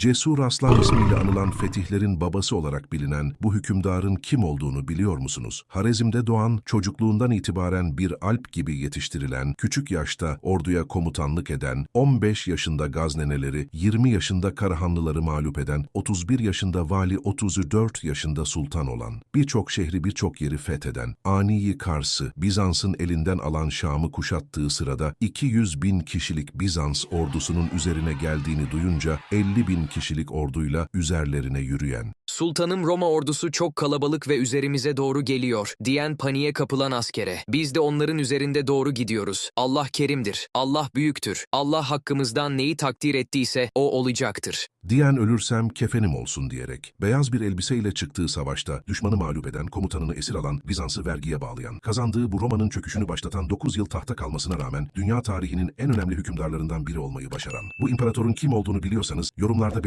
Cesur Aslan ismiyle anılan fetihlerin babası olarak bilinen bu hükümdarın kim olduğunu biliyor musunuz? Harezm'de doğan, çocukluğundan itibaren bir alp gibi yetiştirilen, küçük yaşta orduya komutanlık eden, 15 yaşında gazneneleri, 20 yaşında Karahanlıları mağlup eden, 31 yaşında vali, 34 yaşında sultan olan, birçok şehri birçok yeri fetheden, Aniyi Kars'ı Bizans'ın elinden alan Şam'ı kuşattığı sırada 200 bin kişilik Bizans ordusunun üzerine geldiğini duyunca 50 bin kişilik orduyla üzerlerine yürüyen, Sultanım Roma ordusu çok kalabalık ve üzerimize doğru geliyor diyen paniğe kapılan askere. Biz de onların üzerinde doğru gidiyoruz. Allah kerimdir. Allah büyüktür. Allah hakkımızdan neyi takdir ettiyse o olacaktır. diyen ölürsem kefenim olsun diyerek, beyaz bir elbiseyle çıktığı savaşta düşmanı mağlup eden, komutanını esir alan, Bizans'ı vergiye bağlayan, kazandığı bu Roma'nın çöküşünü başlatan 9 yıl tahta kalmasına rağmen dünya tarihinin en önemli hükümdarlarından biri olmayı başaran. Bu imparatorun kim olduğunu biliyorsanız yorumlarda